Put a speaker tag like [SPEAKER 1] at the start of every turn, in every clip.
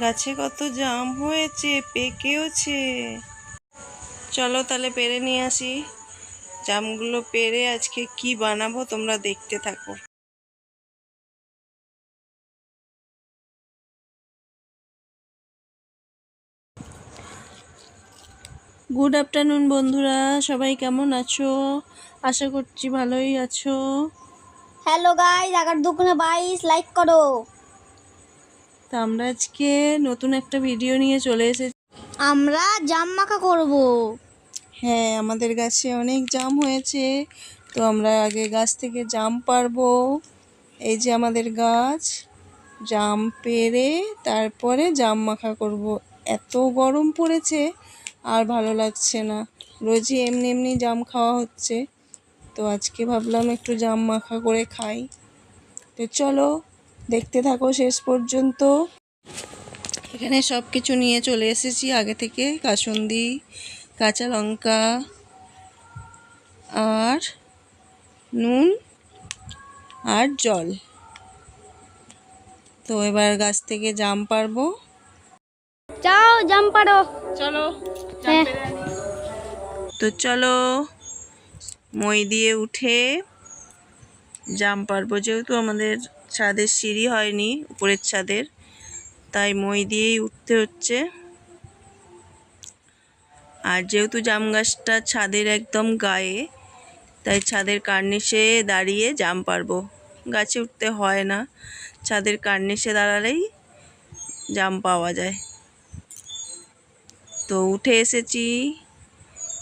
[SPEAKER 1] গাছে কত জাম হয়েছে পেকেওছে। চলো তাহলে পেরে নিয়ে আসি। জামগুলো পেরে আজকে কি বানাবো তোমরা দেখতে থাকো। গুড আফটারনুন বন্ধুরা। সবাই কেমন আছো? আশা করছি ভালোই আছো।
[SPEAKER 2] হ্যালো গাইস আগার দোকানে বাইশ লাইক করো।
[SPEAKER 1] তো আমরা আজকে নতুন একটা ভিডিও নিয়ে চলে এসেছি।
[SPEAKER 2] আমরা জাম মাখা করব।
[SPEAKER 1] হ্যাঁ আমাদের গাছে অনেক জাম হয়েছে তো আমরা আগে গাছ থেকে জাম পারব। এই যে আমাদের গাছ জাম পেরে তারপরে জাম মাখা করব। এত গরম পড়েছে আর ভালো লাগছে না। রোজই এমনি এমনি জাম খাওয়া হচ্ছে তো আজকে ভাবলাম একটু জাম মাখা করে খাই। তো চলো দেখতে থাকো শেষ পর্যন্ত। এখানে সব কিছু নিয়ে চলে এসেছি। আগে থেকে কাসুন্দি কাঁচা লঙ্কা আর নুন আর জল। তো এবার গাছ থেকে জাম পারব
[SPEAKER 2] যাও জাম পারো
[SPEAKER 1] চলো
[SPEAKER 2] হ্যাঁ।
[SPEAKER 1] তো চলো মই দিয়ে উঠে জাম পারব যেহেতু আমাদের ছাদের সিঁড়ি হয়নি, উপরের ছাদের। তাই মই দিয়েই উঠতে হচ্ছে। আর যেহেতু জাম গাছটা ছাদের একদম গায়ে, তাই ছাদের কার্নিশে দাঁড়িয়ে জাম পারব। গাছে উঠতে হয় না, ছাদের কার্নিশে দাঁড়ালেই জাম পাওয়া যায়। তো উঠে এসেছি।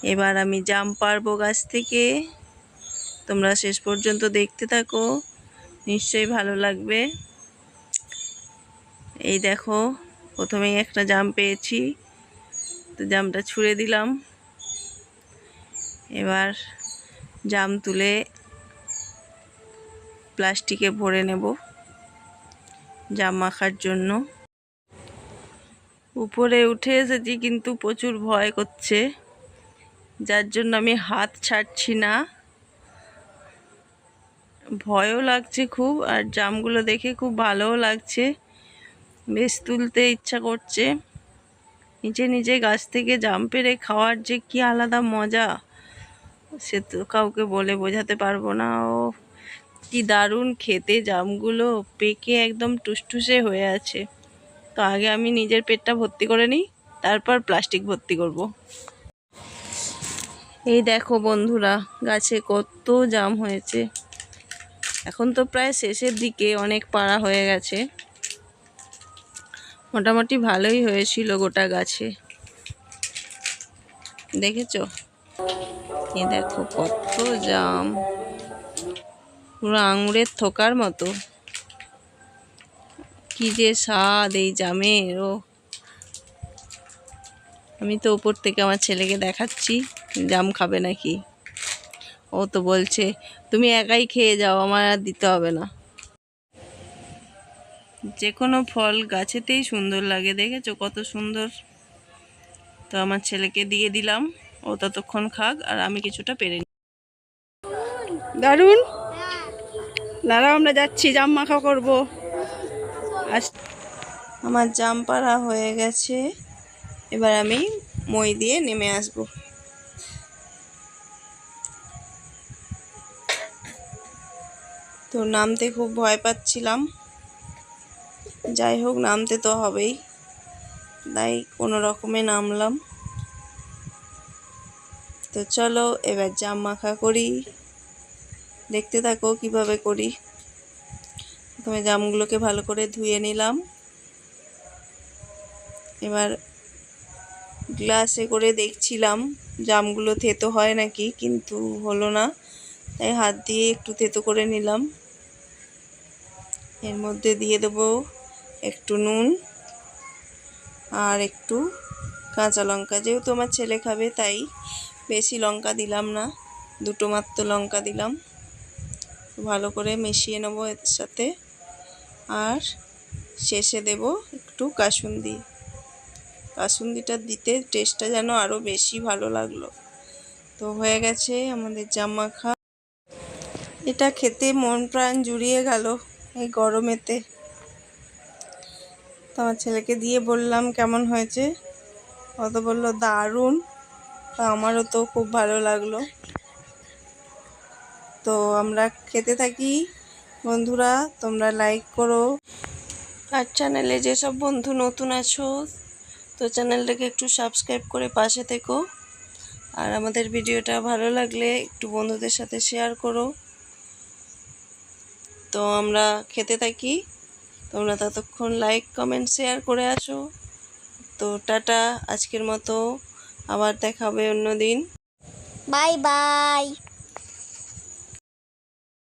[SPEAKER 1] এবার আমি জাম পারব গাছ থেকে। তোমরা শেষ পর্যন্ত দেখতে থাকো। নিশ্চয়ই ভালো লাগবে। এই দেখো, প্রথমেই একটা জাম পেয়েছি। তো জামটা ছুঁড়ে দিলাম। এবার জাম তুলে প্লাস্টিকে ভরে নেব জাম মাখার জন্য। উপরে উঠে এসেছি কিন্তু প্রচুর ভয় করছে, যার জন্য আমি হাত ছাড়ছি না। ভয়ও লাগছে খুব, আর জামগুলো দেখে খুব ভালোও লাগছে। বেশ তুলতে ইচ্ছা করছে। নিজে নিজে গাছ থেকে জাম পেরে খাওয়ার যে কি আলাদা মজা, সে তো কাউকে বলে বোঝাতে পারব না। ও, কি দারুণ খেতে জামগুলো, পেকে একদম টুসটুসে হয়ে আছে। তো আগে আমি নিজের পেটটা ভর্তি করে নিই, তারপর প্লাস্টিক ভর্তি করব। এই দেখো বন্ধুরা, গাছে কত জাম হয়েছে। এখন তো প্রায় শেষের দিকে অনেক পাড়া হয়ে গেছে। মোটামুটি ভালোই হয়েছিল গোটা গাছে। দেখেছ? এ দেখো কত জাম। পুরো আঙুরের থোকার মতো। কি যে স্বাদ এই জামের ও আমি তো উপর থেকে আমার ছেলেকে দেখাচ্ছি, জাম খাবে নাকি? ও তো বলছে, তুমি একাই খেয়ে যাও, আমার আর দিতে হবে না। যে কোনো ফল গাছেতেই সুন্দর লাগে, দেখেছ? কত সুন্দর। তো আমার ছেলেকে দিয়ে দিলাম, ও ততক্ষণ খাক, আর আমি কিছুটা পেরে নিই দারুণ? দাঁড়াও, আমরা যাচ্ছি, জাম মাখা করব। আজ আমার জাম পাড়া হয়ে গেছে, এবার আমি মই দিয়ে নেমে আসব। তো নামতে খুব ভয় পাচ্ছিলাম। যাই হোক, নামতে তো হবেই। তাই কোনো রকমে নামলাম। তো চলো, এবার জাম মাখা করি। দেখতে থাকো কীভাবে করি। প্রথমে জামগুলোকে ভালো করে ধুয়ে নিলাম। এবার গ্লাসে করে দেখছিলাম জামগুলো থেতো হয় নাকি, কিন্তু হলো না। তাই হাত দিয়ে একটু থেতো করে নিলাম। এর মধ্যে দিয়ে দেবো একটু নুন আর একটু কাঁচা লঙ্কা। যেহেতু আমার ছেলে খাবে, তাই বেশি লঙ্কা দিলাম না, দুটো মাত্র লঙ্কা দিলাম। ভালো করে মিশিয়ে নেব এর সাথে। আর শেষে দেব একটু কাসুন্দি। কাসুন্দিটা দিতে টেস্টটা যেন আরও বেশি ভালো লাগল। তো হয়ে গেছে আমাদের জাম মাখা এটা খেতে মন প্রাণ জুড়িয়ে গেল। এই গরমেতে। তো আমার ছেলেকে দিয়ে বললাম, কেমন হয়েছে? ও তো বলল, দারুণ। তো আমারও তো খুব ভালো লাগল। তো আমরা খেতে থাকি। বন্ধুরা, তোমরা লাইক করো। আর চ্যানেলে যেসব বন্ধু নতুন আছো, তো চ্যানেলটাকে একটু সাবস্ক্রাইব করে পাশে থেকো। আর আমাদের ভিডিওটা ভালো লাগলে একটু বন্ধুদের সাথে শেয়ার করো। তো আমরা খেতে থাকি। তোমরা ততক্ষণ লাইক কমেন্ট শেয়ার করে আসো। তো টাটা, আজকের মতো আবার দেখাবে অন্য দিন।
[SPEAKER 2] Bye bye